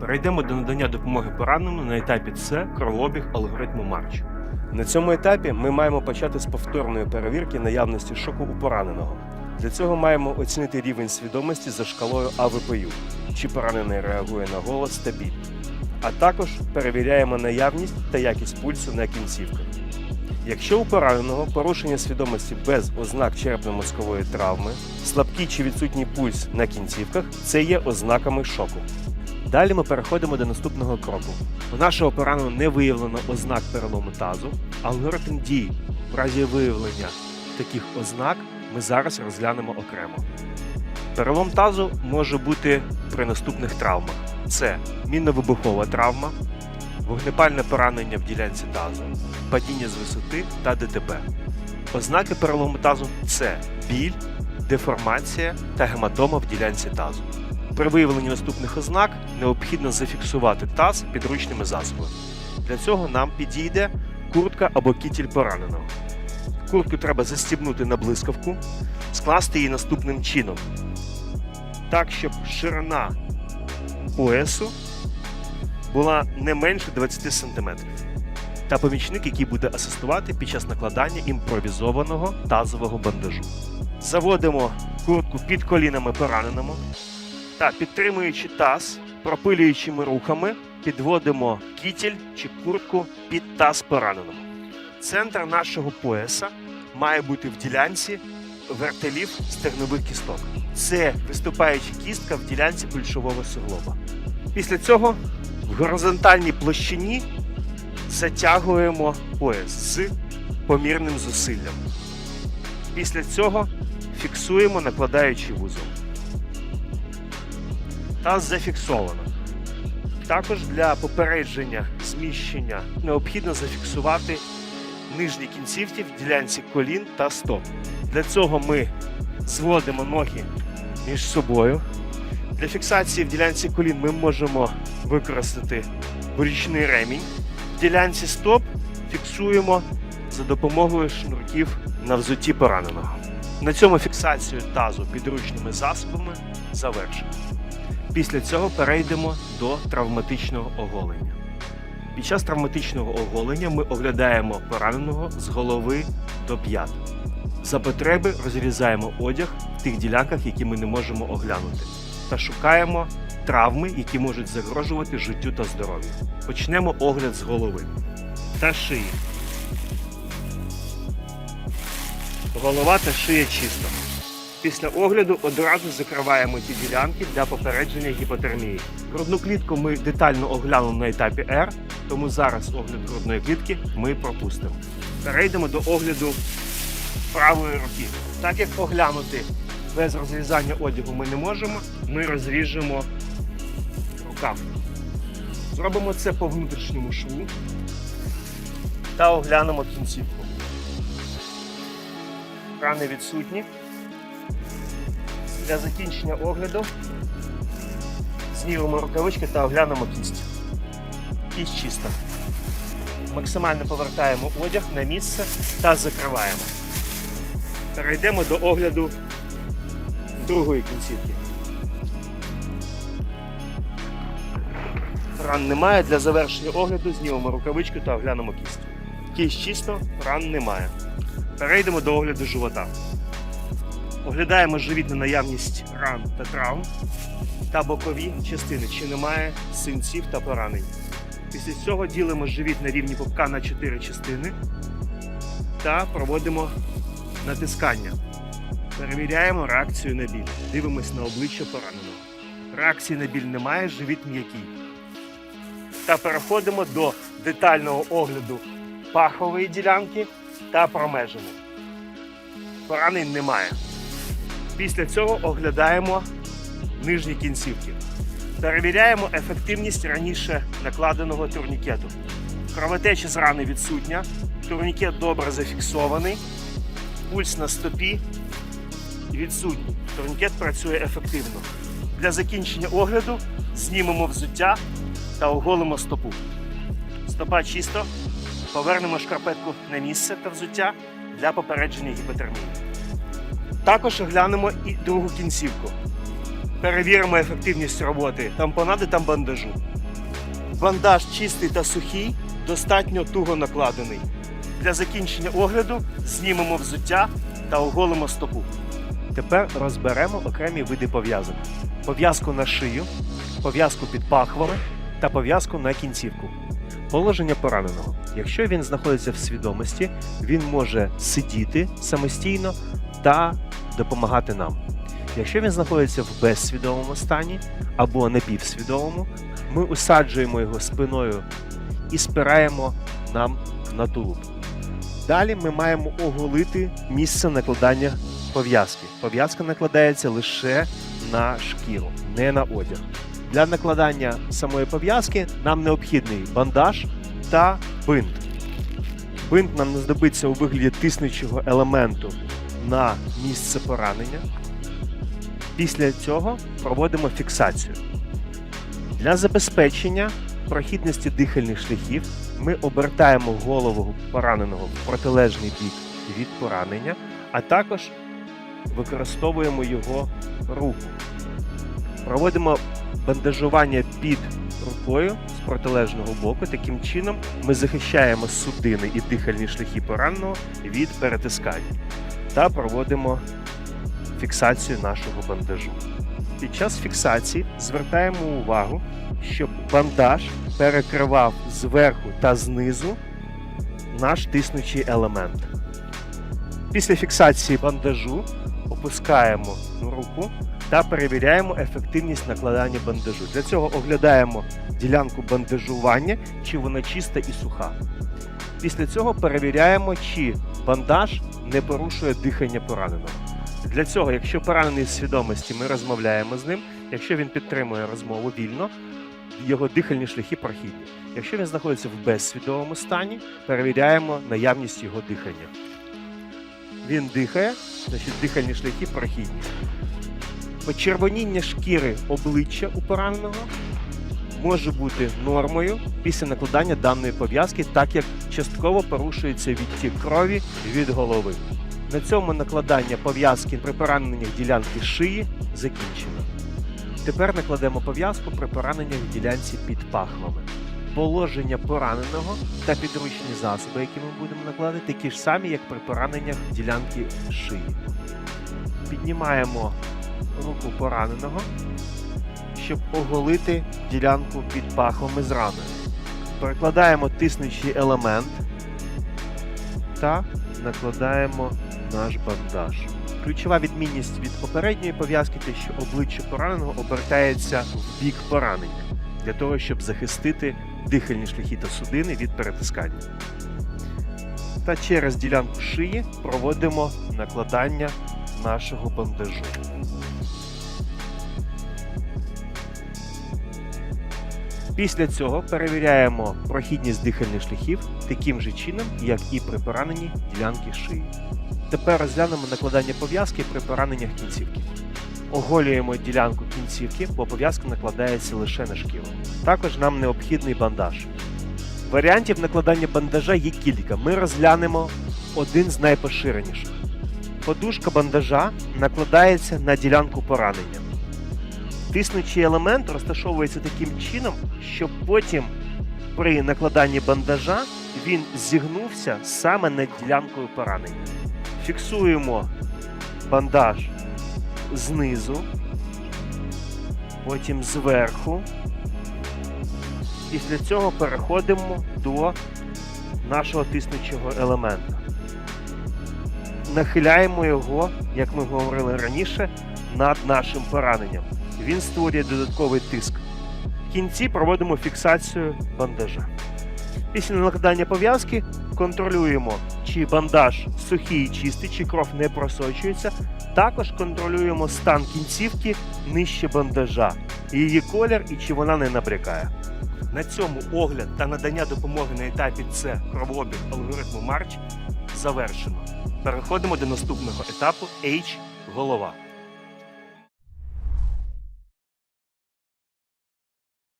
Перейдемо до надання допомоги пораненому на етапі С кровообіг алгоритму Марч. На цьому етапі ми маємо почати з повторної перевірки наявності шоку у пораненого. Для цього маємо оцінити рівень свідомості за шкалою АВПЮ, чи поранений реагує на голос та біль. А також перевіряємо наявність та якість пульсу на кінцівках. Якщо у пораненого порушення свідомості без ознак черепно-мозкової травми, слабкий чи відсутній пульс на кінцівках це є ознаками шоку. Далі ми переходимо до наступного кроку. У нашого пораненого не виявлено ознак перелому тазу. Алгоритм дій в разі виявлення таких ознак ми зараз розглянемо окремо. Перелом тазу може бути при наступних травмах: це мінно-вибухова травма, вогнепальне поранення в ділянці тазу, падіння з висоти та ДТП. Ознаки перелому тазу це біль, деформація та гематома в ділянці тазу. При виявленні наступних ознак необхідно зафіксувати таз підручними засобами. Для цього нам підійде куртка або кітіль пораненого. Куртку треба застібнути на блискавку, скласти її наступним чином, так, щоб ширина поясу була не менше 20 см. Та помічник, який буде асистувати під час накладання імпровізованого тазового бандажу. Заводимо куртку під колінами пораненому та підтримуючи таз, пропилюючими рухами, підводимо кітіль чи куртку під таз пораненого. Центр нашого пояса має бути в ділянці вертелів стегнових кісток. Це виступаюча кістка в ділянці кульшового суглоба. Після цього в горизонтальній площині затягуємо пояс з помірним зусиллям. Після цього фіксуємо, накладаючи вузол. Таз зафіксовано. Також для попередження зміщення необхідно зафіксувати нижні кінцівки в ділянці колін та стоп. Для цього ми зводимо ноги між собою. Для фіксації в ділянці колін ми можемо використати борічний ремінь. В ділянці стоп фіксуємо за допомогою шнурків на взутті пораненого. На цьому фіксацію тазу підручними засобами завершено. Після цього перейдемо до травматичного оголення. Під час травматичного оголення ми оглядаємо пораненого з голови до п'ят. За потреби розрізаємо одяг в тих ділянках, які ми не можемо оглянути, та шукаємо травми, які можуть загрожувати життю та здоров'ю. Почнемо огляд з голови та шиї. Голова та шия чисто. Після огляду одразу закриваємо ті ділянки для попередження гіпотермії. Грудну клітку ми детально оглянули на етапі R, тому зараз огляд грудної клітки ми пропустимо. Перейдемо до огляду правої руки. Так як оглянути без розрізання одягу ми не можемо, ми розріжемо рукав. Зробимо це по внутрішньому шву та оглянемо кінцівку. Рани відсутні. Для закінчення огляду знімемо рукавички та оглянемо кість. Кість чиста. Максимально повертаємо одяг на місце та закриваємо. Перейдемо до огляду другої кінцівки. Ран немає. Для завершення огляду знімемо рукавичку та оглянемо кість. Кість чисто, ран немає. Перейдемо до огляду живота. Оглядаємо живіт на наявність ран та травм та бокові частини, чи немає синців та поранень. Після цього ділимо живіт на рівні пупка на 4 частини та проводимо натискання. Перевіряємо реакцію на біль. Дивимось на обличчя пораненого. Реакції на біль немає, живіт м'який. Та переходимо до детального огляду пахової ділянки та промежини. Поранень немає. Після цього оглядаємо нижні кінцівки. Перевіряємо ефективність раніше накладеного турнікету. Кровотеча з рани відсутня, турнікет добре зафіксований, пульс на стопі відсутній. Турнікет працює ефективно. Для закінчення огляду знімемо взуття та оголимо стопу. Стопа чисто, повернемо шкарпетку на місце та взуття для попередження гіпотермії. Також оглянемо і другу кінцівку. Перевіримо ефективність роботи тампонади та бандажу. бандаж чистий та сухий, достатньо туго накладений. Для закінчення огляду знімемо взуття та оголимо стопу. Тепер розберемо окремі види пов'язок: пов'язку на шию, пов'язку під пахвами та пов'язку на кінцівку. Положення пораненого. Якщо він знаходиться в свідомості, він може сидіти самостійно та допомагати нам. Якщо він знаходиться в безсвідомому стані або напівсвідомому, ми усаджуємо його спиною і спираємо нам на тулуб. Далі ми маємо оголити місце накладання пов'язки. Пов'язка накладається лише на шкіру, не на одяг. Для накладання самої пов'язки нам необхідний бандаж та бинт. Бинт нам знадобиться у вигляді тиснучого елементу на місце поранення. Після цього проводимо фіксацію. Для забезпечення прохідності дихальних шляхів ми обертаємо голову пораненого в протилежний бік від поранення, а також використовуємо його руку. Проводимо бандажування під рукою з протилежного боку. Таким чином ми захищаємо судини і дихальні шляхи пораненого від перетискання та проводимо фіксацію нашого бандажу. Під час фіксації звертаємо увагу, щоб бандаж перекривав зверху та знизу наш тиснучий елемент. Після фіксації бандажу опускаємо руку та перевіряємо ефективність накладання бандажу. Для цього оглядаємо ділянку бандажування, чи вона чиста і суха. Після цього перевіряємо, чи бандаж не порушує дихання пораненого. Для цього, якщо поранений з свідомості, ми розмовляємо з ним. Якщо він підтримує розмову вільно, його дихальні шляхи прохідні. Якщо він знаходиться в безсвідомому стані, перевіряємо наявність його дихання. Він дихає, значить дихальні шляхи прохідні. Почервоніння шкіри обличчя у пораненого може бути нормою після накладання даної пов'язки, так як частково порушується відтік крові від голови. На цьому накладання пов'язки при пораненнях ділянки шиї закінчено. Тепер накладемо пов'язку при пораненнях в ділянці під пахвами. Положення пораненого та підручні засоби, які ми будемо накладати, такі ж самі, як при пораненнях ділянки шиї. Піднімаємо руку пораненого, щоб оголити ділянку під пахвами з раною. Перекладаємо тиснучий елемент та накладаємо наш бандаж. Ключова відмінність від попередньої пов'язки те, що обличчя пораненого обертається в бік поранення для того, щоб захистити дихальні шляхи та судини від перетискання. Та через ділянку шиї проводимо накладання нашого бандажу. Після цього перевіряємо прохідність дихальних шляхів таким же чином, як і при пораненні ділянки шиї. Тепер розглянемо накладання пов'язки при пораненнях кінцівки. Оголюємо ділянку кінцівки, бо пов'язка накладається лише на шкіру. Також нам необхідний бандаж. Варіантів накладання бандажа є кілька. Ми розглянемо один з найпоширеніших. Подушка бандажа накладається на ділянку поранення. Тиснучий елемент розташовується таким чином, щоб потім при накладанні бандажа він зігнувся саме над ділянкою поранення. Фіксуємо бандаж знизу, потім зверху. Після цього переходимо до нашого тиснучого елемента. Нахиляємо його, як ми говорили раніше, над нашим пораненням. Він створює додатковий тиск. В кінці проводимо фіксацію бандажа. Після накладання пов'язки контролюємо, чи бандаж сухий і чистий, чи кров не просочується. Також контролюємо стан кінцівки нижче бандажа, її колір і чи вона не набрякає. На цьому огляд та надання допомоги на етапі С кровообіг алгоритму Марч завершено. Переходимо до наступного етапу H голова.